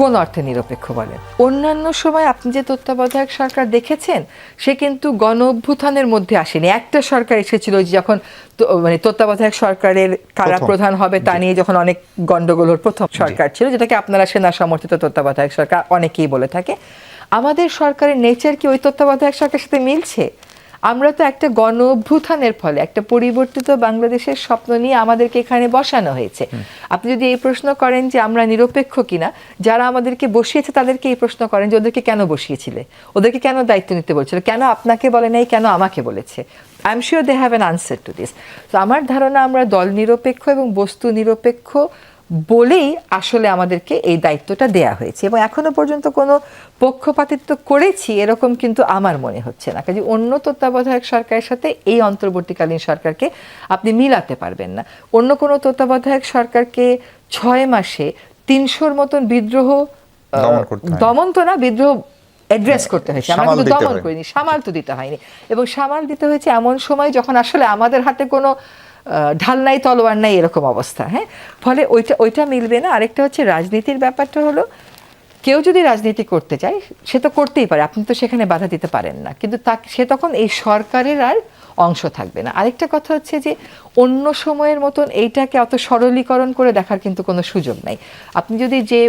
কোন অর্থে নিরপেক্ষ বলেন? অন্যান্য সময় আপনি যে তত্ত্বাবধায়ক সরকার দেখেছেন সে কিন্তু গণ অভ্যুত্থানের মধ্যে আসেনি। একটা সরকার এসেছিল যে যখন মানে তত্ত্বাবধায়ক সরকারের কারা প্রধান হবে তা নিয়ে যখন অনেক গন্ডগোল হল, প্রথম সরকার ছিল যেটাকে আপনারা সেনা সমর্থিত তত্ত্বাবধায়ক সরকার অনেকেই বলে থাকে। আমাদের সরকারের নেচার কি ওই তত্ত্বাবধায়ক সরকারের সাথে মিলছে? আমরা তো একটা গণ অভ্যুত্থানের ফলে একটা পরিবর্তিত বাংলাদেশের স্বপ্ন নিয়ে আমাদেরকে এখানে বসানো হয়েছে। আপনি যদি এই প্রশ্ন করেন যে আমরা নিরপেক্ষ কিনা যারা আমাদেরকে বসিয়েছে তাদেরকে এই প্রশ্ন করেন যে ওদেরকে কেন বসিয়েছিলে? ওদেরকে কেন দায়িত্ব নিতে বলছিল? কেন আপনাকে বলে নাই? কেন আমাকে বলেছে? I am sure they have an answer to this তো আমার ধারণা আমরা দল নিরপেক্ষ এবং বস্তু নিরপেক্ষ বলেই আসলে আমাদেরকে এই দায়িত্বটা দেয়া হয়েছে। এবং এখনও পর্যন্ত কোনো পক্ষপাতিত্ব করেছি এরকম কিন্তু আমার মনে হচ্ছে না। কাজে অন্য তত্ত্বাবধায়ক সরকারের সাথে এই অন্তর্বর্তীকালীন সরকারকে আপনি মিলাতে পারবেন না। অন্য কোনো তত্ত্বাবধায়ক সরকারকে ছয় মাসে তিনশোর মতন বিদ্রোহ দমন তো না বিদ্রোহ অ্যাড্রেস করতে হয়েছে। আমরা কিন্তু দমন করিনি সামাল তো দিতে হয়নি। এবং সামাল দিতে হয়েছে এমন সময় যখন আসলে আমাদের হাতে কোনো ঢাল নাই তলোয়ার নাই এরকম অবস্থা হ্যাঁ? ফলে ওইটা ওইটা মিলবে না। আরেকটা হচ্ছে রাজনীতির ব্যাপারটা হলো, কেউ যদি রাজনীতি করতে চায়, সে তো করতেই পারে। আপনি তো সেখানে বাধা দিতে পারেন না। কিন্তু তা সে তখন এই সরকারের আর অংশ থাকবে না। আরেকটা কথা হচ্ছে যে অন্য সময়ের মতন এইটাকে অত সরলীকরণ করে দেখার কিন্তু কোনো সুযোগ নাই। আপনি যদি যে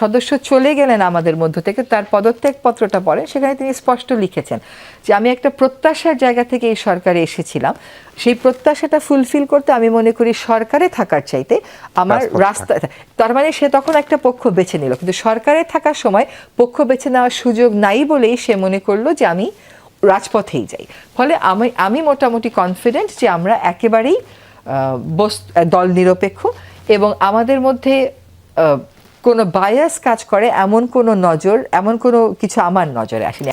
সদস্য চলে গেলেন আমাদের মধ্য থেকে তার পদত্যাগ পত্রটা পড়েন সেখানে তিনি স্পষ্ট লিখেছেন যে আমি একটা প্রত্যাশার জায়গা থেকে এই সরকারে এসেছিলাম। সেই প্রত্যাশাটা ফুলফিল করতে আমি মনে করি সরকারে থাকার চাইতে আমার রাস্তা তার মানে সে তখন একটা পক্ষ বেছে নিল। কিন্তু সরকারে থাকার সময় পক্ষ বেছে নেওয়ার সুযোগ নাই বলেই সে মনে করল যে আমি রাজপথেই যাই। ফলে আমি আমি মোটামুটি কনফিডেন্ট যে আমরা একেবারেই দল নিরপেক্ষ এবং আমাদের মধ্যে কোনো বায়াস কাজ করে এমন কোনো নজর, এমন কোনো কিছু আমার নজরে আসেনি